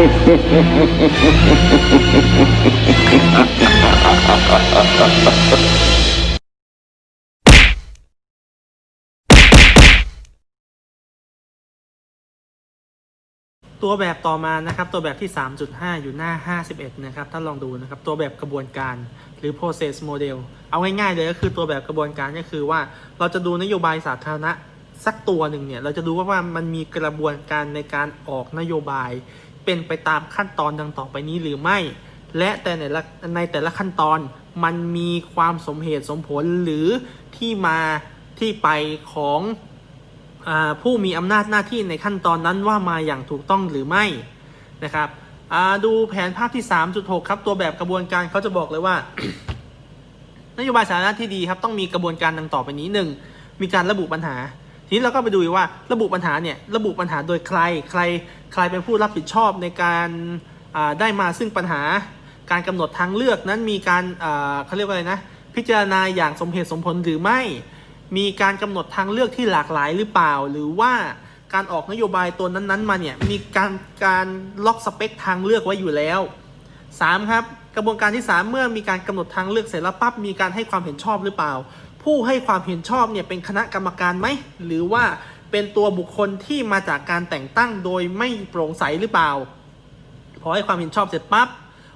ตัวแบบต่อมานะครับ ตัวแบบที่ 3.5 อยู่หน้า 51 นะครับ ถ้าลองดูนะครับ ตัวแบบกระบวนการหรือ process model เอาง่ายๆเลยก็คือตัวแบบกระบวนการก็คือว่าเราจะดูนโยบายสาธารณะสักตัวหนึ่งเนี่ย เราจะดูว่าว่ามันมีกระบวนการในการออกนโยบาย เป็นไปตามขั้นตอนดังต่อไปนี้หรือไม่ และแต่ในในแต่ละขั้นตอนมันมีความสมเหตุสมผลหรือที่มาที่ไปของอผู้มีอำนาจหน้าที่ในขั้นตอนนั้นว่ามาอย่างถูกต้องหรือไม่นะครับดูแผนภาพที่ 3.6 ครับ ตัวแบบกระบวนการเขาจะบอกเลยว่า นโยบายสาธารณะที่ดีครับ ต้องมีกระบวนการดังต่อไปนี้หนึ่งมีการระบุปัญหา ทีนี้เราก็ไปดูว่าระบุปัญหาเนี่ยระบุปัญหาโดยใครใครใครเป็นผู้รับผิดชอบในการได้มาซึ่งปัญหาการกำหนดทางเลือกนั้นมีการเขาเรียกว่าอะไรนะพิจารณาอย่างสมเหตุสมผลหรือไม่ มีการกำหนดทางเลือกที่หลากหลายหรือเปล่า หรือว่าการออกนโยบายตัวนั้นๆมาเนี่ยมีการการล็อกสเปคทางเลือกไว้อยู่แล้ว 3. ครับกระบวนการที่ 3 เมื่อมีการกำหนดทางเลือกเสร็จแล้วปั๊บมีการให้ความเห็นชอบหรือเปล่า ผู้ให้ความเห็นชอบเนี่ยเป็นคณะกรรมการไหมหรือว่าเป็นตัวบุคคลที่มาจากการแต่งตั้งโดยไม่โปร่งใสหรือเปล่า พอให้ความเห็นชอบเสร็จปั๊บ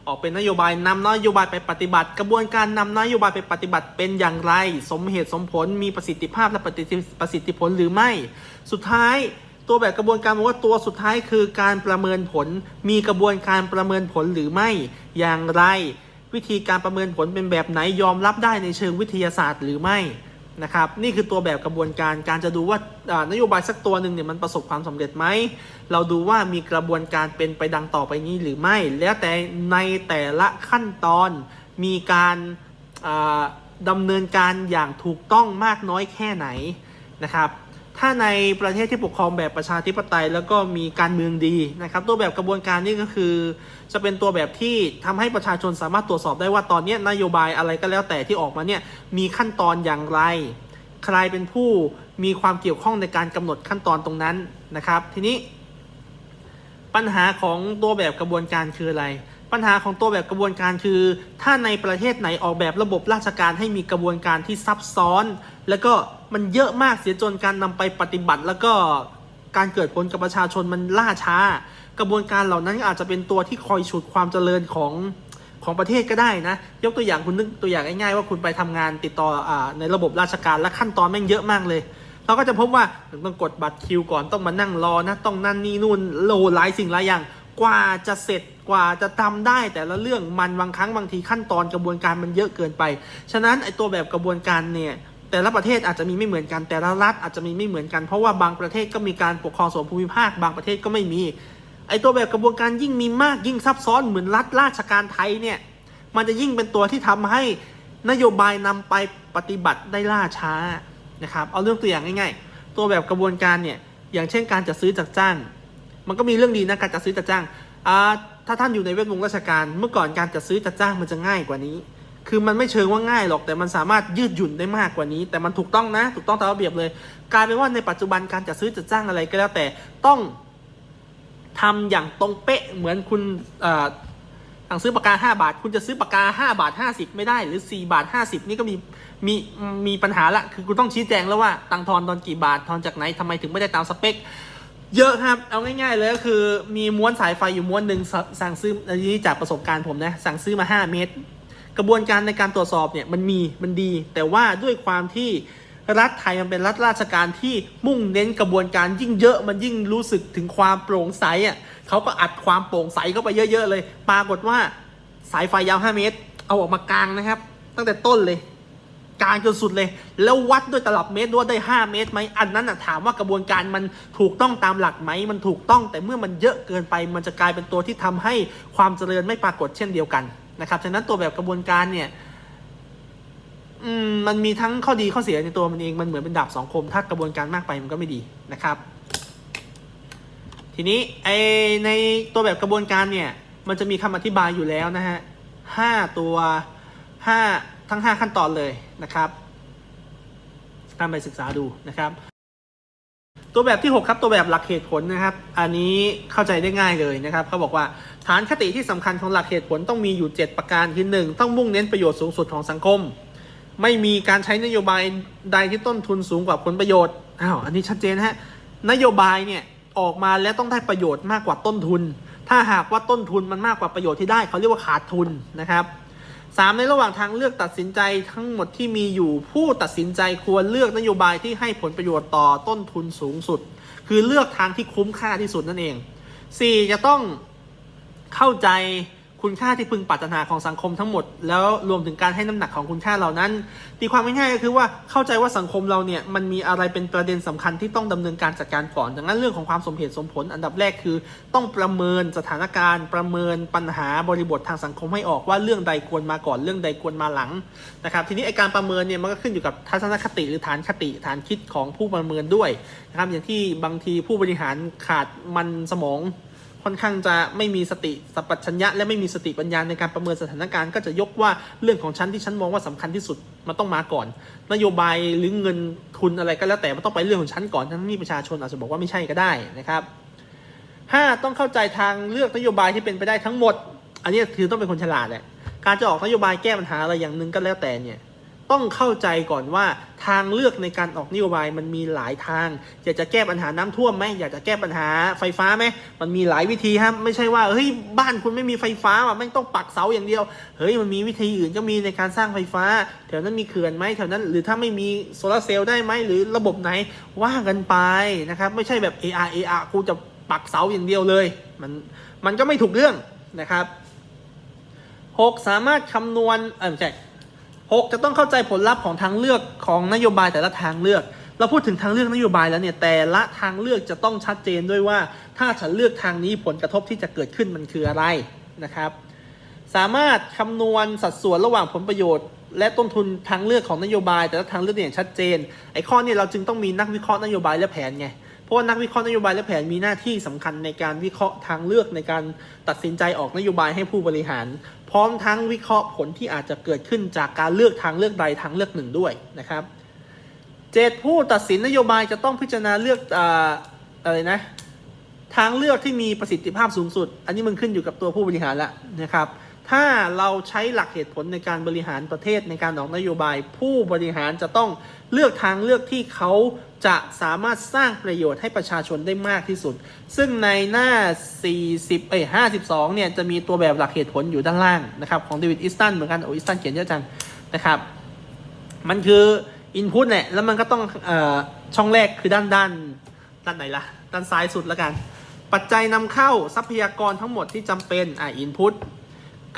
ออกเป็นนโยบายนำนโยบายไปปฏิบัติ กระบวนการนำนโยบายไปปฏิบัติเป็นอย่างไร สมเหตุสมผลมีประสิทธิภาพและประสิทธิประสิทธิผลหรือไม่ สุดท้ายตัวแบบกระบวนการบอกว่าตัวสุดท้ายคือการประเมินผล มีกระบวนการประเมินผลหรือไม่อย่างไร วิธีการประเมินผลเป็นแบบไหนยอมรับได้ในเชิงวิทยาศาสตร์หรือไม่นะครับนี่คือตัวแบบกระบวนการการจะดูว่านโยบายสักตัวหนึ่งเนี่ยมันประสบความสำเร็จไหม เราดูว่ามีกระบวนการเป็นไปดังต่อไปนี้หรือไม่ แล้วแต่ในแต่ละขั้นตอนมีการอ่าดำเนินการอย่างถูกต้องมากน้อยแค่ไหนนะครับ ถ้าในประเทศที่ปกครองแบบประชาธิปไตย แล้วก็มีการเมืองดีนะครับตัวแบบกระบวนการนี่ก็คือ จะเป็นตัวแบบที่ทำให้ประชาชนสามารถตรวจสอบได้ว่าตอนนี้นโยบายอะไรก็แล้วแต่ที่ออกมาเนี่ยมีขั้นตอนอย่างไร ใครเป็นผู้มีความเกี่ยวข้องในการกำหนดขั้นตอนตรงนั้นนะครับ ทีนี้ ปัญหาของตัวแบบกระบวนการคืออะไร ปัญหาของตัวแบบกระบวนการคือ ถ้าในประเทศไหนออกแบบระบบราชการให้มีกระบวนการที่ซับซ้อน แล้วก็ มันเยอะมากเสียจนการนำไปปฏิบัติ แล้วก็การเกิดผลกับประชาชนมันล่าช้า กระบวนการเหล่านั้นอาจจะเป็นตัวที่คอยฉุดความเจริญของของประเทศก็ได้นะ ยกตัวอย่างคุณนึกตัวอย่างง่ายๆว่าคุณไปทำงานติดต่ออในระบบราชการและขั้นตอนแม่งเยอะมากเลย เราก็จะพบว่าต้องกดบัตรคิวก่อนต้องมานั่งรอนะต้องนั่นนี่นู่นโลหลายสิ่งหลายอย่างกว่าจะเสร็จกว่าจะทำได้แต่ละเรื่องมันบางครั้งบางทีขั้นตอนกระบวนการมันเยอะเกินไป ฉะนั้นไอตัวแบบกระบวนการเนี่ย แต่ละประเทศอาจจะมีไม่เหมือนกันแต่ละรัฐอาจจะมีไม่เหมือนกันเพราะว่าบางประเทศก็มีการปกครองส่วนภูมิภาค บางประเทศก็ไม่มี ไอตัวแบบกระบวนการยิ่งมีมากยิ่งซับซ้อนเหมือนรัฐราชการไทยเนี่ยมันจะยิ่งเป็นตัวที่ทำให้นโยบายนำไปปฏิบัติได้ล่าช้านะครับเอาเรื่องตัวอย่างง่าย ๆ ตัวแบบกระบวนการเนี่ยอย่างเช่นการจัดซื้อจัดจ้าง มันก็มีเรื่องดีนะการจัดซื้อจัดจ้างถ้าท่านอยู่ในแวดวงราชการ เมื่อก่อนการจัดซื้อจัดจ้างมันจะง่ายกว่านี้ คือมันไม่เชิงว่าง่ายหรอกแต่มันสามารถยืดหยุ่นได้มากกว่านี้ แต่มันถูกต้องนะ ถูกต้องตามระเบียบเลยกลายเป็นว่าในปัจจุบันการจัดซื้อจัดจ้างอะไรก็แล้วแต่ต้องทำอย่างตรงเป๊ะเหมือนคุณเอ่อสั่งซื้อปากกา 5 บาท คุณจะซื้อปากกา 5 บาท 50 ไม่ได้หรือ 4 บาท 50 นี่ก็มีมีมีปัญหาละคือคุณต้องชี้แจงแล้วว่าตังทอนตอนกี่บาททอนจากไหนทำไมถึงไม่ได้ตามสเปค เยอะครับ เอาง่ายๆเลยก็คือมีม้วนสายไฟอยู่ม้วนหนึ่งสสั่งซื้ออันนี้จากประสบการณ์ผมนะสั่งซื้อมา 5 เมตร กระบวนการในการตรวจสอบเนี่ยมันมีมันดี แต่ว่าด้วยความที่รัฐไทยมันเป็นรัฐราชการที่มุ่งเน้นกระบวนการยิ่งเยอะมันยิ่งรู้สึกถึงความโปร่งใสอะเขาก็อัดความโปร่งใสเข้าไปเยอะๆเลย ปรากฏว่าสายไฟยาว 5 เมตร เอาออกมากลางนะครับ ตั้งแต่ต้นเลยกลางจนสุดเลย แล้ววัดด้วยตลับเมตรด้วยได้ 5 เมตรไหมอันนั้นนะถามว่ากระบวนการมันถูกต้องตามหลักไหมมันถูกต้องแต่เมื่อมันเยอะเกินไป มันจะกลายเป็นตัวที่ทำให้ความเจริญไม่ปรากฏเช่นเดียวกัน นะครับฉะนั้นตัวแบบกระบวนการเนี่ยมันมีทั้งข้อดีข้อเสียในตัวมันเองมันเหมือนเป็นดาบสองคม ถ้ากระบวนการมากไปมันก็ไม่ดีนะครับ ทีนี้ไอในตัวแบบกระบวนการเนี่ย มันจะมีคำอธิบายอยู่แล้วนะฮะห้าตัวห้าทั้งห้าขั้นตอนเลยนะครับตามไปศึกษาดูนะครับ ตัวแบบที่ 6 ครับ ตัวแบบหลักเหตุผลนะครับ อันนี้เข้าใจได้ง่ายเลยนะครับเขาบอกว่าฐานคติที่สำคัญของหลักเหตุผลต้องมีอยู่ 7 ประการคือหนึ่งต้องมุ่งเน้นประโยชน์สูงสุดของสังคม ไม่มีการใช้นโยบายใดที่ต้นทุนสูงกว่าผลประโยชน์อ้าวอันนี้ชัดเจนฮะนโยบายเนี่ยออกมาแล้วต้องได้ประโยชน์มากกว่าต้นทุน ถ้าหากว่าต้นทุนมันมากกว่าประโยชน์ที่ได้เขาเรียกว่าขาดทุนนะครับ สามในระหว่างทางเลือกตัดสินใจทั้งหมดที่มีอยู่ผู้ตัดสินใจควรเลือกนโยบายที่ให้ผลประโยชน์ต่อต้นทุนสูงสุด คือเลือกทางที่คุ้มค่าที่สุดนั่นเอง 4. จะต้องเข้าใจ คุณค่าที่พึงปรารถนาของสังคมทั้งหมด แล้วรวมถึงการให้น้ำหนักของคุณค่าเหล่านั้นตีความง่ายๆก็คือว่าเข้าใจว่าสังคมเราเนี่ยมันมีอะไรเป็นประเด็นสำคัญที่ต้องดำเนินการจัดการก่อนดังนั้นเรื่องของความสมเหตุสมผล อันดับแรกคือ ต้องประเมินสถานการณ์ ประเมินปัญหาบริบททางสังคมให้ออกว่าเรื่องใดควรมาก่อนเรื่องใดควรมาหลังนะครับทีนี้ไอการประเมินเนี่ยมันก็ขึ้นอยู่กับทัศนคติหรือฐานคติฐานคิดของผู้ประเมินด้วยนะครับอย่างที่บางทีผู้บริหารขาดมันสมอง ค่อนข้างจะไม่มีสติสัพพัญญะและไม่มีสติปัญญาในการประเมินสถานการณ์ก็จะยกว่าเรื่องของฉันที่ฉันมองว่าสำคัญที่สุดมันต้องมาก่อน นโยบายหรือเงินทุนอะไรก็แล้วแต่มันต้องไปเรื่องของฉันก่อนทั้งนี้ประชาชนอาจจะบอกว่าไม่ใช่ก็ได้นะครับห้าต้องเข้าใจทางเลือกนโยบายที่เป็นไปได้ทั้งหมด อันนี้คือต้องเป็นคนฉลาดแหละการจะออกนโยบายแก้ปัญหาอะไรอย่างหนึ่งก็แล้วแต่เนี่ย ต้องเข้าใจก่อนว่าทางเลือกในการออกนโยบายมันมีหลายทาง อยากจะแก้ปัญหาน้ำท่วมไหมอยากจะแก้ปัญหาไฟฟ้าไหมมันมีหลายวิธีครับไม่ใช่ว่าเฮ้ยบ้านคุณไม่มีไฟฟ้าว่ะไม่งต้องปักเสาอย่างเดียว เฮ้ยมันมีวิธีอื่นก็มีในการสร้างไฟฟ้า แถวนั้นมีเขื่อนไหมแถวนั้น หรือถ้าไม่มีโซลาร์เซลล์ได้ไหมหรือระบบไหนว่ากันไปนะครับไม่ใช่แบบ AR AR กูจะปักเสาอย่างเดียวเลย มันมันก็ไม่ถูกเรื่องนะครับหกสามารถคำนวณเออไม่ใช่ 6 จะต้องเข้าใจผลลัพธ์ของทางเลือกของนโยบายแต่ละทางเลือก เราพูดถึงทางเลือกนโยบายแล้วเนี่ยแต่ละทางเลือกจะต้องชัดเจนด้วยว่า ถ้าฉันเลือกทางนี้ผลกระทบที่จะเกิดขึ้นมันคืออะไรนะครับ สามารถคำนวณสัดส่วนระหว่างผลประโยชน์ และต้นทุนทางเลือกของนโยบาย แต่ละทางเลือกอย่างชัดเจน ไอ้ข้อนี้เราจึงต้องมีนักวิเคราะห์นโยบายและแผนไง เพราะว่านักวิเคราะห์นโยบายและแผนมีหน้าที่สำคัญในการวิเคราะห์ทางเลือกในการตัดสินใจออกนโยบายให้ผู้บริหาร พร้อมทั้งวิเคราะห์ผลที่อาจจะเกิดขึ้นจากการเลือกทางเลือกใดทางเลือกหนึ่งด้วยนะครับเจ็ดผู้ตัดสินนโยบายจะต้องพิจารณาเลือกออะไรนะทางเลือกที่มีประสิทธิภาพสูงสุด อันนี้มันขึ้นอยู่กับตัวผู้บริหารแล้วนะครับ ถ้าเราใช้หลักเหตุผลในการบริหารประเทศในการออกนโยบาย ผู้บริหารจะต้องเลือกทางเลือกที่เขาจะสามารถสร้างประโยชน์ให้ประชาชนได้มากที่สุด ซึ่งในหน้า 40เอ้ย52 เนี่ย จะมีตัวแบบหลักเหตุผลอยู่ด้านล่างนะครับ ของเดวิดอิสตันเหมือนกัน โออิสตันเขียนเยอะจังนะครับ มันคือ Input เนี่ยแล้วมันก็ต้องเออช่องแรกคือด้านด้านด้านไหนล่ะ ด้านซ้ายสุดแล้วกัน ปัจจัยนำเข้าทรัพยากรทั้งหมดที่จำเป็นอะ Input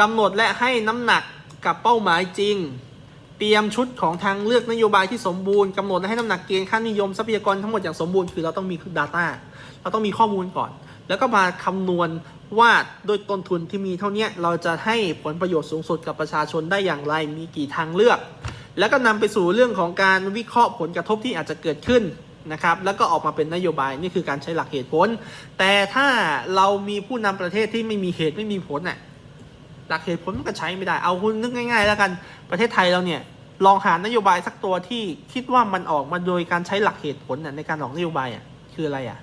กำหนดและให้น้ำหนักกับเป้าหมายจริง เตรียมชุดของทางเลือกนโยบายที่สมบูรณ์กำหนดและให้น้ำหนักเกณฑ์ค่านิยมทรัพยากรทั้งหมดอย่างสมบูรณ์คือเราต้องมี Data เราต้องมีข้อมูลก่อน แล้วก็มาคำนวณว่าโดยต้นทุนที่มีเท่านี้เราจะให้ผลประโยชน์สูงสุดกับประชาชนได้อย่างไรมีกี่ทางเลือก แล้วก็นำไปสู่เรื่องของการวิเคราะห์ผลกระทบที่อาจจะเกิดขึ้นนะครับแล้วก็ออกมาเป็นนโยบายนี่คือการใช้หลักเหตุผล แต่ถ้าเรามีผู้นำประเทศที่ไม่มีเหตุไม่มีผลน่ะ หลักเหตุผลมันก็ใช้ไม่ได้ เอาคุณนึกง่าย ๆ แล้วกัน ประเทศไทยเราเนี่ย ลองหานโยบายสักตัวที่คิดว่ามันออกมาโดยการใช้หลักเหตุผลในการออกนโยบายอะ คืออะไรอะ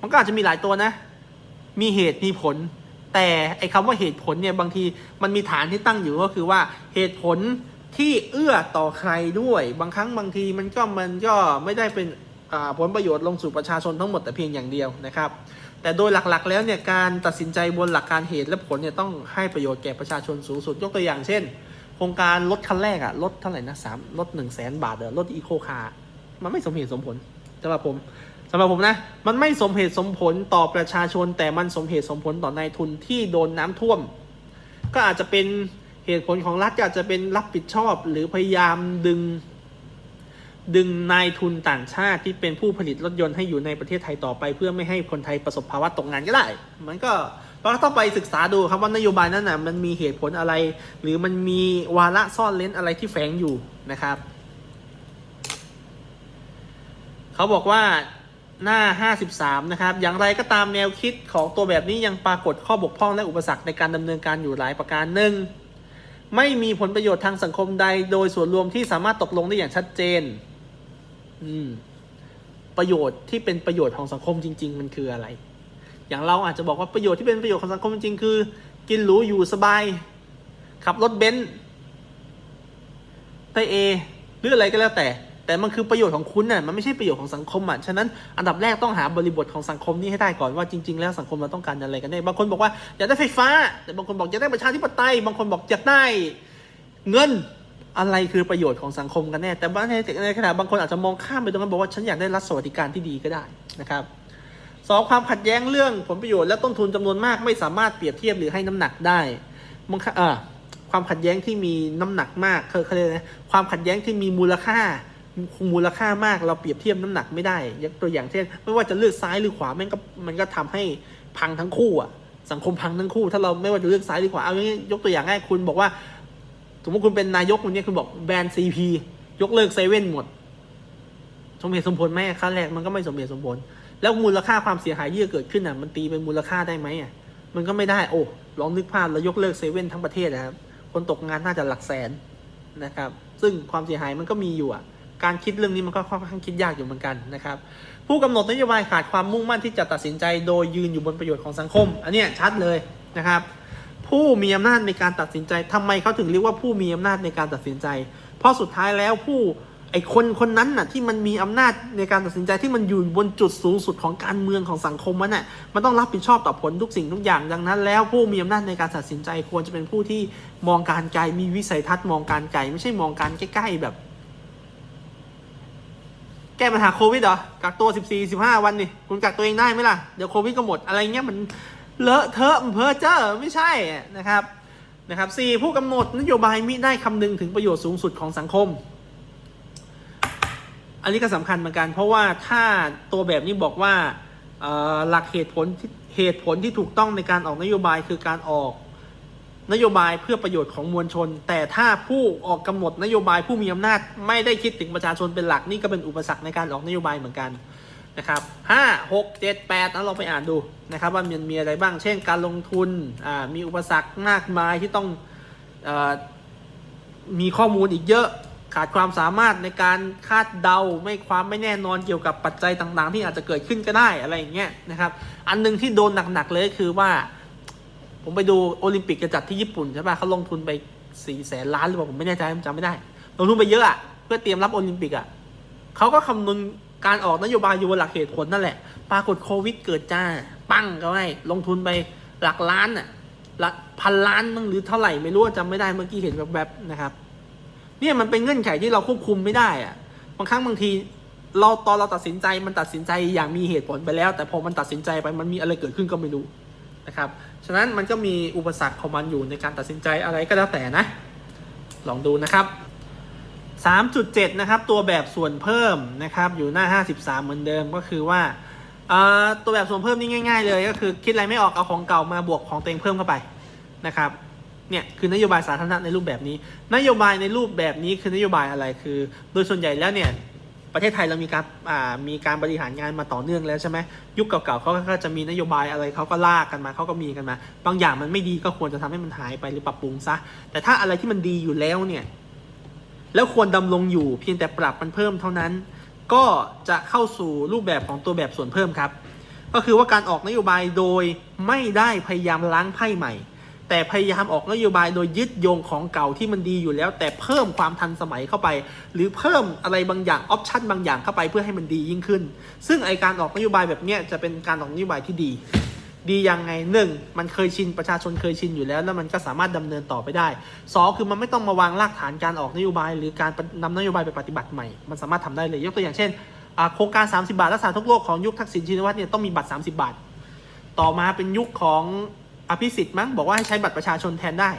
มันก็อาจจะมีหลายตัวนะ มีเหตุมีผล แต่ไอ้คำว่าเหตุผลเนี่ยบางทีมันมีฐานที่ตั้งอยู่ก็คือว่าเหตุผลที่เอื้อต่อใครด้วย บางครั้งบางทีมันก็มันก็ไม่ได้เป็นผลประโยชน์ลงสู่ประชาชนทั้งหมดแต่เพียงอย่างเดียวนะครับ แต่โดยหลักๆ แล้วเนี่ยการตัดสินใจบนหลักการเหตุและผลเนี่ยต้องให้ประโยชน์แก่ประชาชนสูงสุดยกตัวอย่างเช่น โครงการรถคันแรกอะรถเท่าไหร่นะสามรถหนึ่งแสนบาทเออรถอีโคคาร์มันไม่สมเหตุสมผลสำหรับผมสำหรับผมนะ มันไม่สมเหตุสมผลต่อประชาชน แต่มันสมเหตุสมผลต่อนายทุนที่โดนน้ำท่วม ก็อาจจะเป็นเหตุผลของรัฐอาจจะเป็นรับผิดชอบหรือพยายามดึง ดึงนายทุนต่างชาติที่เป็นผู้ผลิตรถยนต์ให้อยู่ในประเทศไทยต่อไป เพื่อไม่ให้คนไทยประสบภาวะตกงานก็ได้ มันก็เราก็ต้องไปศึกษาดูครับว่านโยบายนั้นน่ะมันมีเหตุผลอะไร หรือมันมีวาระซ่อนเลนอะไรที่แฝงอยู่นะครับ เขาบอกว่าหน้า 53 นะครับ อย่างไรก็ตามแนวคิดของตัวแบบนี้ยังปรากฏข้อบกพร่องและอุปสรรคในการดำเนินการอยู่หลายประการหนึ่งไม่มีผลประโยชน์ทางสังคมใด โดยส่วนรวมที่สามารถตกลงได้อย่างชัดเจน อืม ประโยชน์ที่เป็นประโยชน์ของสังคมจริง ๆ มันคืออะไร อย่างเราอาจจะบอกว่าประโยชน์ที่เป็นประโยชน์ของสังคมจริงๆคือ กินหรูอยู่สบาย ขับรถเบนซ์ได้เอหรืออะไรก็แล้วแต่ แต่มันคือประโยชน์ของคุณน่ะมันไม่ใช่ประโยชน์ของสังคมอะฉะนั้นอันดับแรกต้องหาบริบทของสังคมนี้ให้ได้ก่อนว่าจริง ๆ แล้วสังคมเราต้องการอะไรกันแน่บางคนบอกว่าอยากได้ไฟฟ้า แต่บางคนบอกอยากได้ประชาธิปไตย บางคนบอกอยากได้เงิน อะไรคือประโยชน์ของสังคมกันแน่ แต่บางในในขณะบางคนอาจจะมองข้ามไปตรงนั้นบอกว่าฉันอยากได้รัฐสวัสดิการที่ดีก็ได้นะครับสองความขัดแย้งเรื่องผลประโยชน์และต้นทุนจำนวนมาก ไม่สามารถเปรียบเทียบหรือให้น้ำหนักได้บางครั้งเออความขัดแย้งที่มีน้ำหนักมากเคยเขาเรียนะความขัดแย้งที่มีมูลค่ามูลค่ามากเราเปรียบเทียบน้ำหนักไม่ได้ยกตัวอย่างเช่น ไม่ว่าจะเลือกซ้ายหรือขวามันก็มันก็ทำให้พังทั้งคู่อะสังคมพังทั้งคู่ ถ้าเราไม่ว่าจะเลือกซ้ายหรือขวาเอางี้ยกตัวอย่างง่ายคุณบอกว่า สมมติคุณเป็นนายกวันนี้คุณบอกแบนซีพียกเลิกเซเว่นหมด สมเหตุสมผลไหมขั้นแรกมันก็ไม่สมเหตุสมผล แล้วมูลค่าความเสียหายที่จะเกิดขึ้นอะ มันตีเป็นมูลค่าได้ไหมอะ มันก็ไม่ได้ โอ้ ลองนึกภาพแล้วยกเลิกเซเว่นทั้งประเทศนะครับ คนตกงานน่าจะหลักแสนนะครับ ซึ่งความเสียหายมันก็มีอยู่อะ การคิดเรื่องนี้มันก็ค่อนข้างคิดยากอยู่เหมือนกันนะครับ ผู้กำหนดนโยบายขาดความมุ่งมั่นที่จะตัดสินใจ โดยยืนอยู่บนประโยชน์ของสังคม อันนี้ชัดเลยนะครับ ผู้มีอำนาจในการตัดสินใจทำไมเขาถึงเรียกว่าผู้มีอำนาจในการตัดสินใจ เพราะสุดท้ายแล้วผู้ไอคนคนนั้นน่ะที่มันมีอำนาจในการตัดสินใจที่มันอยู่บนจุดสูงสุดของการเมืองของสังคมมันน่ะมันต้องรับผิดชอบต่อผลทุกสิ่งทุกอย่างดังนั้น แล้วผู้มีอำนาจในการตัดสินใจควรจะเป็นผู้ที่มองการไกลมีวิสัยทัศน์มองการไกลไม่ใช่มองการใกล้ๆแบบ แก้ปัญหาโควิดเหรอกักตัว 14 15 วันนี่คุณกักตัวเองได้ไหมล่ะเดี๋ยวโควิดก็หมดอะไรเงี้ยมัน เลอะเทอะเพ้อเจ้อไม่ใช่นะครับนะครับสี่ผู้กำหนดนโยบายมิได้คำนึงถึงประโยชน์สูงสุดของสังคม อันนี้ก็สำคัญเหมือนกัน เพราะว่าถ้าตัวแบบนี้บอกว่าหลักเหตุผลที่เหตุผลที่ถูกต้องในการออกนโยบายคือการออกนโยบายเพื่อประโยชน์ของมวลชน แต่ถ้าผู้ออกกำหนดนโยบายผู้มีอำนาจ ไม่ได้คิดถึงประชาชนเป็นหลักนี่ก็เป็นอุปสรรคในการออกนโยบายเหมือนกัน นะครับห้าหกเจ็ดแปดนะลองไปอ่านดูนะครับว่ามันมีอะไรบ้างเช่นการลงทุนอ่ามีอุปสรรคมากมายที่ต้องอมีข้อมูลอีกเยอะขาดความสามารถในการคาดเดาไม่ความไม่แน่นอนเกี่ยวกับปัจจัยต่างๆ ที่อาจจะเกิดขึ้นก็ได้อะไรอย่างเงี้ยนะครับ อันหนึงที่โดนหนักๆเลยคือว่า ผมไปดูโอลิมปิกจะจัดที่ญี่ปุ่นใช่ป่ะเขาลงทุนไปสี่แสนล้านหรือเปล่าผมไม่แน่ใจผมจำไม่ได้ลงทุนไปเยอะอะเพื่อเตรียมรับโอลิมปิกอะเขาก็คำนึง การออกนโยบายอยู่บนหลักเหตุผลนั่นแหละ ปรากฏโควิดเกิดจ้า ปั้งก็ให้ลงทุนไปหลักล้านอะหลักพันล้านมั้งหรือเท่าไหร่ไม่รู้จำไม่ได้เมื่อกี้เห็นแบบๆนะครับเนี่ยมันเป็นเงื่อนไขที่เราควบคุมไม่ได้อะบางครั้งบางทีเราตอนเราตัดสินใจมันตัดสินใจอย่างมีเหตุผลไปแล้ว แต่พอมันตัดสินใจไปมันมีอะไรเกิดขึ้นก็ไม่รู้นะครับ ฉะนั้นมันก็มีอุปสรรคของมันอยู่ในการตัดสินใจอะไรก็แล้วแต่นะ ลองดูนะครับ 3.7 นะครับ ตัวแบบส่วนเพิ่มนะครับ อยู่หน้า 53 เหมือนเดิมก็คือว่าตัวแบบส่วนเพิ่มนี่ง่าย ๆ เลย ก็คือคิดอะไรไม่ออกเอาของเก่ามาบวกของตัวเองเพิ่มเข้าไปนะครับเนี่ยคือนโยบายสาธารณะในรูปแบบนี้ นโยบายในรูปแบบนี้คือนโยบายอะไรคือ โดยส่วนใหญ่แล้วเนี่ยประเทศไทยเรามีการมีการบริหารงานมาต่อเนื่องแล้วใช่ไหมยุคเก่าๆเขาก็จะมีนโยบายอะไรเขาก็ลากกันมาเขาก็มีกันมา บางอย่างมันไม่ดีก็ควรจะทำให้มันหายไปหรือปรับปรุงซะแต่ถ้าอะไรที่มันดีอยู่แล้วเนี่ย แล้วควรดำรงอยู่เพียงแต่ปรับมันเพิ่มเท่านั้น ก็จะเข้าสู่รูปแบบของตัวแบบส่วนเพิ่มครับ ก็คือว่าการออกนโยบายโดยไม่ได้พยายามล้างไพ่ใหม่ แต่พยายามออกนโยบายโดยยึดโยงของเก่าที่มันดีอยู่แล้ว แต่เพิ่มความทันสมัยเข้าไป หรือเพิ่มอะไรบางอย่างออปชันบางอย่างเข้าไปเพื่อให้มันดียิ่งขึ้น ซึ่งไอการออกนโยบายแบบเนี้ยจะเป็นการออกนโยบายที่ดี ดียังไงหนึ่งมันเคยชินประชาชนเคยชินอยู่แล้ว แล้วมันก็สามารถดำเนินต่อไปได้สองคือมันไม่ต้องมาวางรากฐานการออกนโยบาย หรือการนำนโยบายไปปฏิบัติใหม่ มันสามารถทำได้เลย ยกตัวอย่างเช่นโครงการ 30 บาทรักษาทุกโรคของยุคทักษิณชินวัตรเนี่ยต้องมีบัตร 30 บาท ต่อมาเป็นยุคของอภิสิทธิ์มั้งบอกว่าให้ใช้บัตรประชาชนแทนได้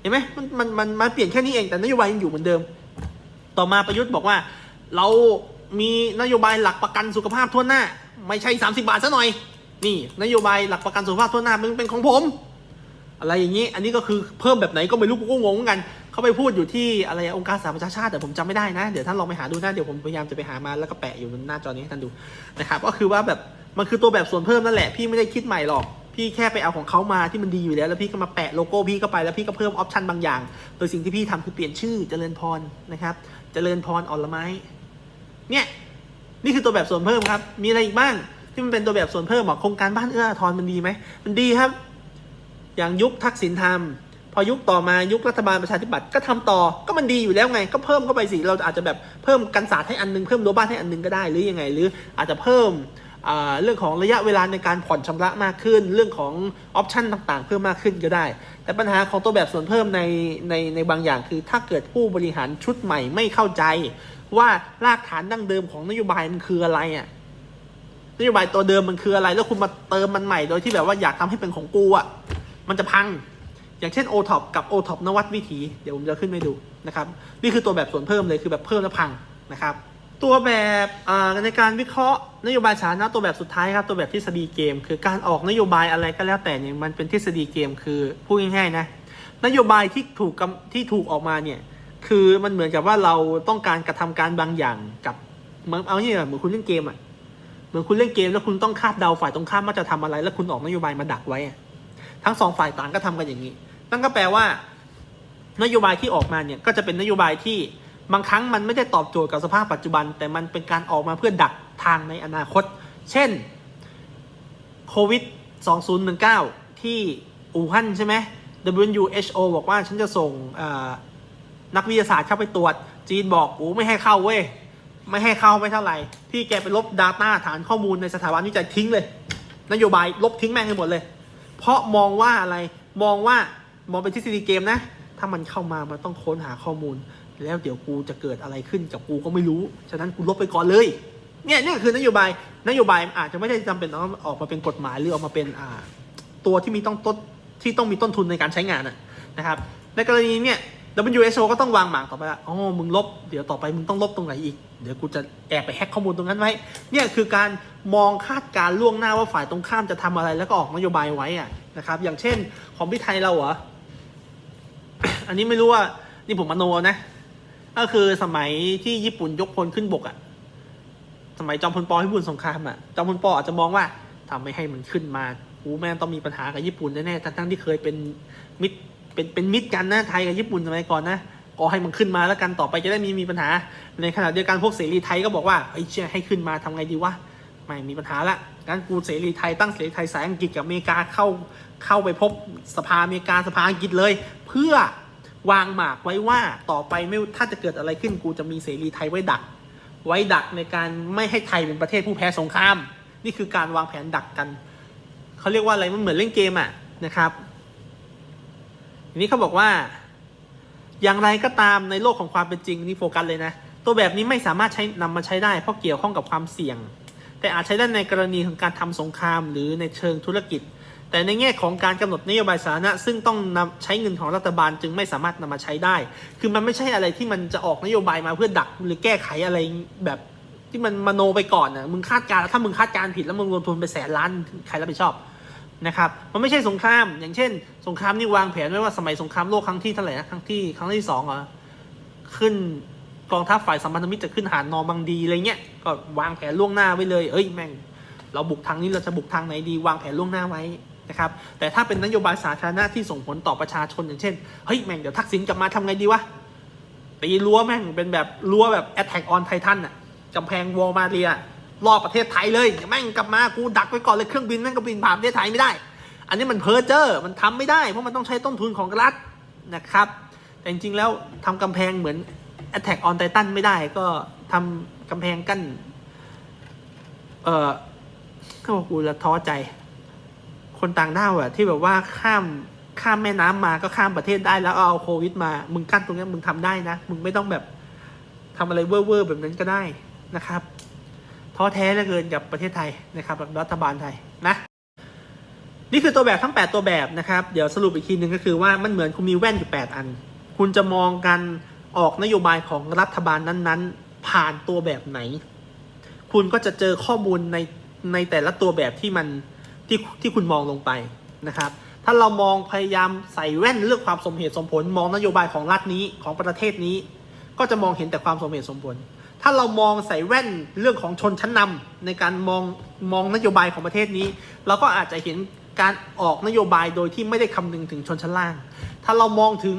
เห็นไหมมันมันมันมันเปลี่ยนแค่นี้เองแต่นโยบายยังอยู่เหมือนเดิม ต่อมาประยุทธ์บอกว่า เรามีนโยบายหลักประกันสุขภาพทั่วหน้า ไม่ใช่ 30 บาทซะหน่อย นี่นโยบายหลักประกันสุขภาพทั่วหน้ามันเป็นของผม อะไรอย่างนี้ อันนี้ก็คือเพิ่มแบบไหนก็ไม่รู้กูก็งงเหมือนกันเขาไปพูดอยู่ที่อะไรองค์การสหประชาชาติแต่ผมจำไม่ได้นะ เดี๋ยวท่านลองไปหาดูนะเดี๋ยวผมพยายามจะไปหามาแล้วก็แปะอยู่บนหน้าจอนี้ให้ท่านดูนะครับก็คือว่าแบบมันคือตัวแบบส่วนเพิ่มนั่นแหละพี่ไม่ได้คิดใหม่หรอกพี่แค่ไปเอาของเขามาที่มันดีอยู่แล้ว แล้วพี่ก็มาแปะโลโก้พี่เข้าไปแล้วพี่ก็เพิ่มออปชันบางอย่าง โดยสิ่งที่พี่ทำคือเปลี่ยนชื่อเจริญพรนะครับเจริญพรอ่อนละไม้เนี่ยนี่คือตัวแบบส่วนเพิ่มครับ มีอะไรอีกบ้าง ที่มันเป็นตัวแบบส่วนเพิ่มอะโครงการบ้านเอื้ออาทรมันดีไหมมันดีครับ อย่างยุคทักษิณทำพอยุคต่อมายุครัฐบาลประชาธิปัตย์ก็ทำต่อก็มันดีอยู่แล้วไง ก็เพิ่มเข้าไปสิเราอาจจะแบบเพิ่มกันศาสตร์ให้อันนึงเพิ่มรั้วบ้านให้อันนึงก็ได้หรือยังไง หรืออาจจะเพิ่มเรื่องของระยะเวลาในการผ่อนชำระมากขึ้น เรื่องของออปชันต่างๆ เพิ่มมากขึ้นก็ได้ แต่ปัญหาของตัวแบบส่วนเพิ่มในในในบางอย่างคือ ถ้าเกิดผู้บริหารชุดใหม่ไม่เข้าใจ ว่ารากฐานดั้งเดิมของนโยบายมันคืออะไรอะ นโยบายตัวเดิมมันคืออะไร แล้วคุณมาเติมมันใหม่โดยที่แบบว่าอยากทำให้เป็นของกูอะมันจะพัง อย่างเช่น o t o p กับ o t o p นวัตวิถีเดี๋ยวผมจะขึ้นให้ดูนะครับนี่คือตัวแบบส่วนเพิ่มเลยคือแบบเพิ่มแล้วพังนะครับ ตัวแบบอ่าในการวิเคราะห์นโยบายสาธารณะตัวแบบสุดท้ายครับตัวแบบทฤษฎีเกม คือการออกนโยบายอะไรก็แล้วแต่เนี่ยมันเป็นทฤษฎีเกม คือพูดง่ายๆนะนโยบายที่ถูกกำที่ถูกออกมาเนี่ยคือมันเหมือนกับว่าเราต้องการกระทำการบางอย่างกับเอาเนี่ยเหมือนคุณเล่นเกมอะ เหมือนคุณเล่นเกมแล้วคุณต้องคาดเดาฝ่ายตรงข้ามว่าจะทำอะไร แล้วคุณออกนโยบายมาดักไว้ ทั้งสองฝ่ายต่างก็ทำกันอย่างนี้ นั่นก็แปลว่า นโยบายที่ออกมาเนี่ยก็จะเป็นนโยบายที่บางครั้งมันไม่ได้ตอบโจทย์กับสภาพปัจจุบัน แต่มันเป็นการออกมาเพื่อดักทางในอนาคต เช่นโควิด 2019 ที่อู่ฮั่นใช่ไหม WHO บอกว่าฉันจะส่งนักวิทยาศาสตร์เข้าไปตรวจ จีนบอกโอ้ไม่ให้เข้าเว้ย ไม่ให้เข้าไม่เท่าไหร่ พี่แกไปลบ Data ฐานข้อมูลในสถาบันวิจัยทิ้งเลย นโยบายลบทิ้งแม่งให้หมดเลย เพราะมองว่าอะไรมองว่ามองเป็นทฤษฎีเกมนะ ถ้ามันเข้ามามันต้องค้นหาข้อมูล แล้วเดี๋ยวกูจะเกิดอะไรขึ้นกับกูก็ไม่รู้ ฉะนั้นกูลบไปก่อนเลยเนี่ยนี่คือนโยบายนโยบายอาจจะไม่ได้จำเป็นต้องออกมาเป็นกฎหมายหรือออกมาเป็นอ่าตัวที่มีต้องต้นที่ต้องมีต้นทุนในการใช้งานนะนะครับในกรณีเนี่ย WHO ก็ต้องวางหมากต่อไปว่าอ๋อมึงลบ เดี๋ยวต่อไปมึงต้องลบตรงไหนอีก เดี๋ยวกูจะแอบไปแฮ็กข้อมูลตรงนั้นไว้ เนี่ยคือการมองคาดการล่วงหน้าว่าฝ่ายตรงข้ามจะทำอะไรแล้วก็ออกนโยบายไว้อะนะครับ อย่างเช่นของพี่ไทยเราเหรอ อันนี้ไม่รู้ว่า นี่ผมมโนนะ ก็คือสมัยที่ญี่ปุ่นยกพลขึ้นบกอะสมัยจอมพลปพิบูลสงครามอะจอมพลปอาจจะมองว่าทำไม่ให้มันขึ้นมากูแม่งต้องมีปัญหากับญี่ปุ่นแน่ๆทั้งๆที่เคยเป็นมิตร เป็นเป็นมิตรกันนะไทยกับญี่ปุ่นสมัยก่อนนะก็ให้มันขึ้นมาแล้วกันต่อไปจะได้มีมีปัญหา ในขณะเดียวกันพวกเสรีไทยก็บอกว่าเฮ้เชื่อให้ขึ้นมาทำไงดีวะไม่มีปัญหาละงั้นกูเสรีไทยตั้งเสรีไทยสายอังกฤษกับอเมริกาเข้าเข้าไปพบสภาอเมริกาสภาอังกฤษเลย เพื่อวางหมากไว้ว่าต่อไปไม่ถ้าจะเกิดอะไรขึ้นกูจะมีเสรีไทยไว้ดัก ไว้ดักในการไม่ให้ไทยเป็นประเทศผู้แพ้สงคราม นี่คือการวางแผนดักกันเขาเรียกว่าอะไรมันเหมือนเล่นเกมอะนะครับ ทีนี้เขาบอกว่า อย่างไรก็ตามในโลกของความเป็นจริงนี่โฟกัสเลยนะ ตัวแบบนี้ไม่สามารถใช้นำมาใช้ได้เพราะเกี่ยวข้องกับความเสี่ยง แต่อาจใช้ได้ในกรณีของการทำสงครามหรือในเชิงธุรกิจ แต่ในแง่ของการกำหนดนโยบายสาธารณะซึ่งต้องนำใช้เงินของรัฐบาลจึงไม่สามารถนำมาใช้ได้ คือมันไม่ใช่อะไรที่มันจะออกนโยบายมาเพื่อดักหรือแก้ไขอะไรแบบที่มันมโนไปก่อนนะมึงคาดการณ์ถ้ามึงคาดการณ์ผิดแล้วมึงลงทุนไปแสนล้านใครรับผิดชอบ นะครับมันไม่ใช่สงคราม อย่างเช่น สงครามนี่วางแผนไว้ว่าสมัยสงครามโลกครั้งที่เท่าไหร่นะครั้งที่ครั้งที่สองเหรอขึ้นกองทัพฝ่ายสัมพันธมิตรจะขึ้นหาดนอร์มังดีอะไรเงี้ยก็วางแผนล่วงหน้าไว้เลย เอ้ยแม่ง เราบุกทางนี้เราจะบุกทางไหนดี วางแผนล่วงหน้าไว้นะครับแต่ถ้าเป็นนโยบายสาธารณะที่ส่งผลต่อประชาชนอย่างเช่นเฮ้ยแม่งเดี๋ยวทักษิณกลับมาทำไงดีวะตีรั้วแม่งเป็นแบบรั้วแบบ Attack on Titan อะกำแพงวอลมาเรีย รอประเทศไทยเลยแม่งกลับมากูดักไว้ก่อนเลยเครื่องบินแม่งก็บินผ่านประเทศไทยไม่ได้ อันนี้มันเพ้อเจอร์มันทำไม่ได้เพราะมันต้องใช้ต้นทุนของรัฐนะครับ แต่จริงๆแล้วทำกำแพงเหมือน Attack on Titan ไม่ได้ก็ทำกำแพงกั้นเออก็บอกกูละท้อใจ คนต่างด้าวอะที่แบบว่าข้ามข้ามแม่น้ำมาก็ข้ามประเทศได้แล้วเอาโควิดมา มึงกั้นตรงนี้มึงทำได้นะ มึงไม่ต้องแบบทำอะไรเว่อร์ๆแบบนั้นก็ได้นะครับ ท้อแท้เหลือเกินกับประเทศไทยนะครับกับรัฐบาลไทยนะนี่คือตัวแบบทั้ง 8 ตัวแบบนะครับ เดี๋ยวสรุปอีกทีหนึ่งก็คือว่ามันเหมือนคุณมีแว่นอยู่ 8 อัน คุณจะมองการออกนโยบายของรัฐบาลนั้นๆ ผ่านตัวแบบไหน คุณก็จะเจอข้อมูลในในแต่ละตัวแบบที่มันที่ที่คุณมองลงไปนะครับ ถ้าเรามองพยายามใส่แว่นเรื่องความสมเหตุสมผล มองนโยบายของรัฐนี้ของประเทศนี้ ก็จะมองเห็นแต่ความสมเหตุสมผล ถ้าเรามองใส่แว่นเรื่องของชนชั้นนำในการมองมองนโยบายของประเทศนี้ เราก็อาจจะเห็นการออกนโยบายโดยที่ไม่ได้คำนึงถึงชนชั้นล่าง ถ้าเรามองถึง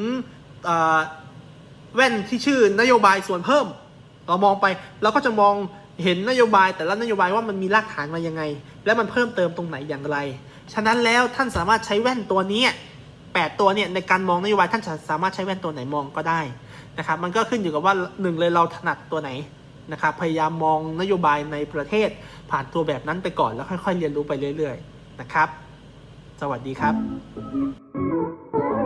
แว่นที่ชื่อนโยบายส่วนเพิ่ม เรามองไปเราก็จะมองเห็นนโยบายแต่ละนโยบายว่ามันมีรากฐานมายังไง และมันเพิ่มเติมตรงไหนอย่างไร ฉะนั้นแล้วท่านสามารถใช้แว่นตัวนี้แปดตัวเนี่ยในการมองนโยบายท่านสามารถใช้แว่นตัวไหนมองก็ได้ นะครับมันก็ขึ้นอยู่กับว่าหนึ่งเลยเราถนัดตัวไหนนะครับพยายามมองนโยบายในประเทศผ่านตัวแบบนั้นไปก่อนแล้วค่อย ๆ เรียนรู้ไปเรื่อย ๆ นะครับ สวัสดีครับ